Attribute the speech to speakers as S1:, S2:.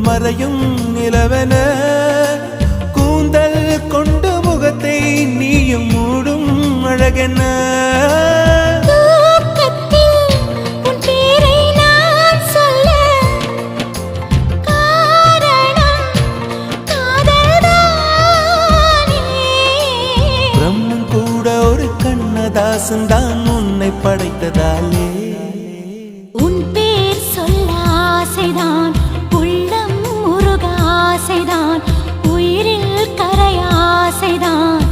S1: மறையும் நிலவன. கூந்தல் கொண்டு முகத்தை நீயும்
S2: மூடும் அழகென. ஒரு கண்ணதாசன் தான் உன்னை படைத்ததாலே.
S1: உன் பேர் சொல்ல ஆசைதான் தான்